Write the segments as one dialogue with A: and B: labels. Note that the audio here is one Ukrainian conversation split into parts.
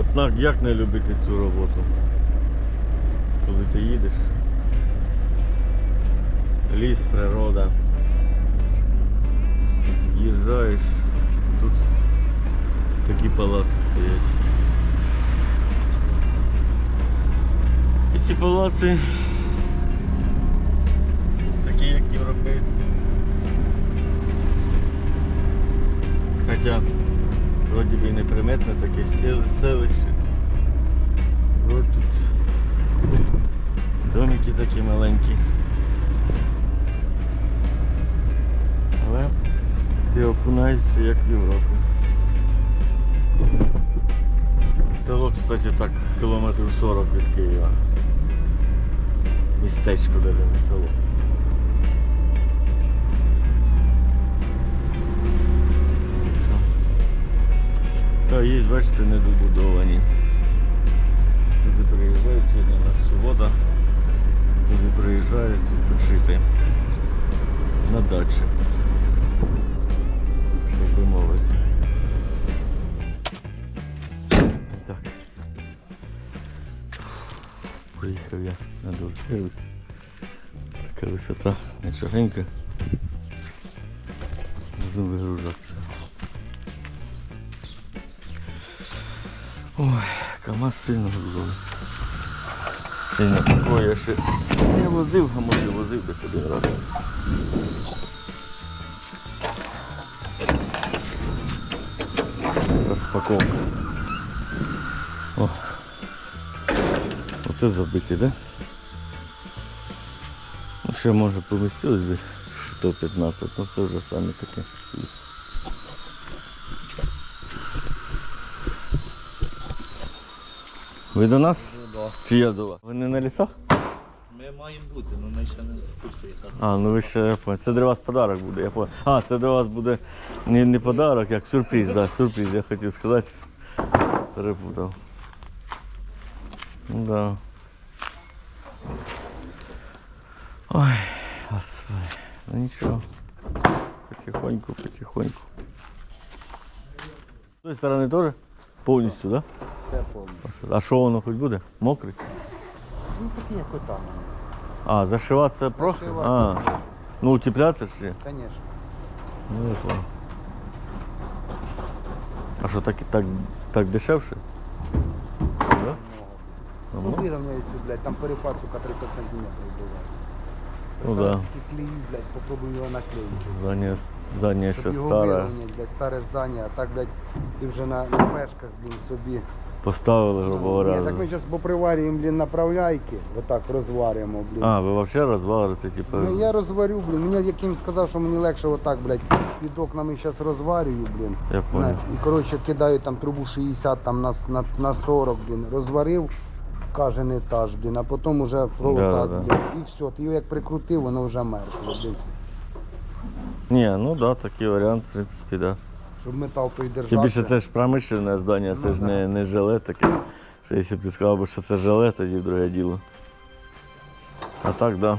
A: Однак як не любити цю роботу? Коли ти їдеш? Ліс, природа. Їжджаєш, тут такі палаци стоять. І ці палаци такі як європейські. Хоча вроді би неприметне таке селище. Ось тут домики такі маленькі. Але ти окунаєшся як в Європу. Село, кстати, так кілометрів 40 від Києва. Містечко даже не село. Бачите, недобудовані. Люди приїжджають сьогодні у нас субота. Люди приїжджають відпочити на дачі. Би мовити. Так. Приїхав я на довсервіс. Така висота нічогенька. Буду вигружатися. Ой, КамАЗ сильно грузовий. Сильно такого я ще не возив, а може возив десь один раз. Розпаковка. О. Оце забитий, да? Ну ще може помістилось би 115, ну це вже саме таке плюс. Ви до нас? Чи я до вас? Ви не на лісах?
B: Ми маємо бути, але ми ще не тут.
A: А, ну ви ще я понял. Це для вас подарок буде. Я понял. А, це для вас буде не, не подарок, як сюрприз, да, сюрприз, я хотів сказати. Перепутав. Ну да. Ой, господи. Ну нічого. Потихоньку, потихоньку. З тої сторони теж? Повністю, так?
B: Все повністю.
A: А що воно хоч буде? Мокрий?
B: Ну такі як отам.
A: А, зашиватися просто? А. Ну утеплятися ж є?
B: Звісно.
A: Ну, я понял. А що так, так, так дешевше? Да?
B: Ну
A: Ну,
B: вирівняється, блядь, там перепад, сука, 30 сантиметрів буває.
A: Ну да.
B: Тільки клею, блядь, попробуй його наклеїти.
A: Здання, здання ще
B: Щоб його
A: старе.
B: вирівняти, блядь, старе здання, а так, блядь, ти вже на, на пешках, блін, собі.
A: Поставили, грубо говоря.
B: Ні, так ми зараз поприварюємо, блін, направляйки, отак розварюємо, блін.
A: А, ви взагалі розвалите, типу.
B: Ну я розварю, блін. Мені яким сказав, що мені легше отак, блядь, під окнами зараз розварюю, блін.
A: Я понял.
B: І коротше кидаю там трубу 60 там на, на, на 40, блін, розварив кожен етаж, блін, а потім проводати,
A: Да, да.
B: блін. І все, ти його як прикрутив, воно вже мертве, блін.
A: Ні, ну да, такий варіант, в принципі, да.
B: Щоб метал той
A: Тим більше це ж промишлене здання, це
B: Ну,
A: ж
B: да.
A: не, не жиле таке. Що якщо б ти сказав, би, що це жиле, тоді друге діло. А так, да.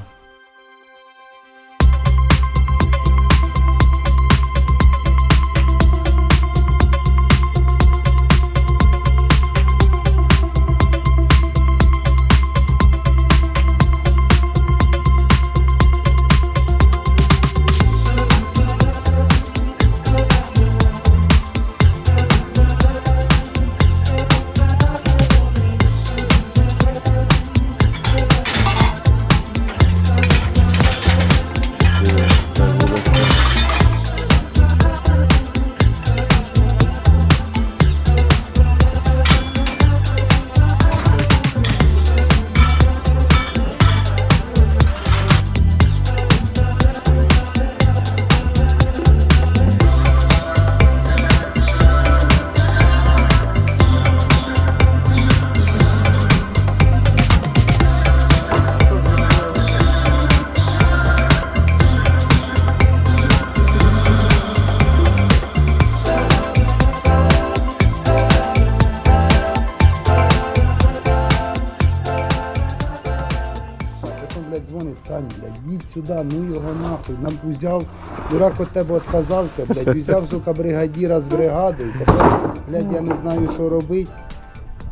B: Дзвонить блядь, їдь сюди, ну його нахуй. Нам взяв, дурак від тебе відказався, блядь, взяв, сука, бригадіра з бригадою. Тепер, блядь, я не знаю, що робити.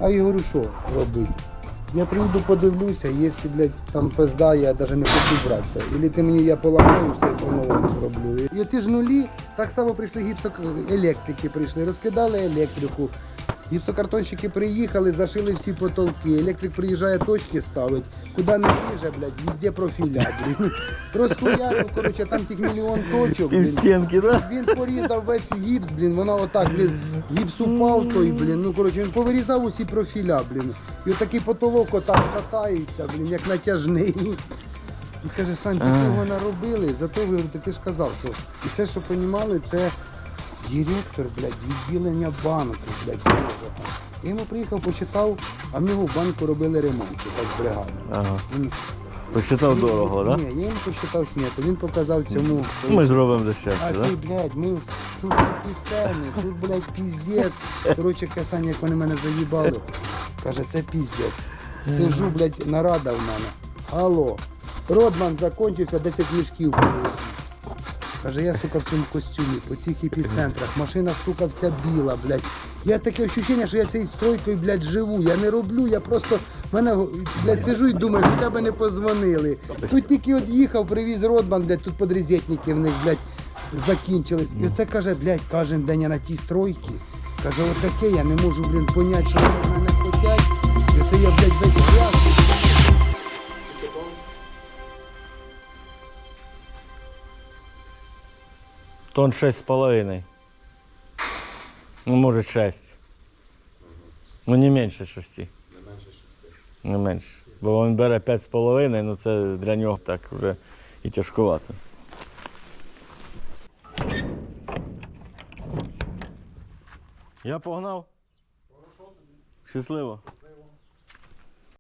B: А я говорю, що робити? Я приїду, подивлюся, якщо, блядь, там пизда, я навіть не хочу братися. Ілі ти мені я поламаю все по-новому зроблю. І оці ж нулі, так само прийшли гіпсок... електрики, прийшли, розкидали електрику. Гіпсокартонщики приїхали, зашили всі потолки. Електрик приїжджає, точки ставить. Куди не ріже, блядь, везде профіля, блін. Розхуярив, коротше, там тих мільйон точок, блін.
A: стінки, да?
B: Він порізав весь гіпс, блін, воно отак, блін, гіпс упав той, блін. Ну коротше, він повирізав усі профіля, блін. І отакий потолок отак шатається, блін, як натяжний. І каже, Сань, ти цього наробили, зато так ти ж казав, що і це, що понімали, це директор, блядь, відділення банку, блядь, Сережа. Я йому приїхав, почитав, а в нього в банку робили ремонт, так з бригади.
A: Ага.
B: Він,
A: Посчитав дорого, так? Да?
B: Ні, я йому почитав смету, він показав цьому.
A: Ми зробимо
B: А
A: дешевше,
B: цей, блядь, ми тут такі ціни, тут, блядь, піздець. Коротше, Касань, як вони мене заїбали. Каже, це піздець. Сижу, блядь, нарада в мене. Алло. Родман закончився, 10 мішків. привезли. Каже, я, сука, в цьому костюмі, по цих епіцентрах, машина, сука, вся біла, блядь. Я таке ощущення, що я цією стройкою, блядь, живу. Я не роблю, я просто мене, блядь, сижу і думаю, хоча б не позвонили. Тут тільки от їхав, привіз Родман, блядь, тут подрізетники в них, блядь, закінчились. І оце каже, блядь, кожен день я на тій стройці. Каже, отаке я не можу, блін, поняти, що вони мене хотять. І оце я, блядь, весь час.
A: Тон шесть з половиною. Ну, може шесть. Ну, не менше шести. Не менше шести. Не менше. Бо він бере п'ять з половиною, ну це для нього так вже і тяжкувато. Я погнав. Щасливо.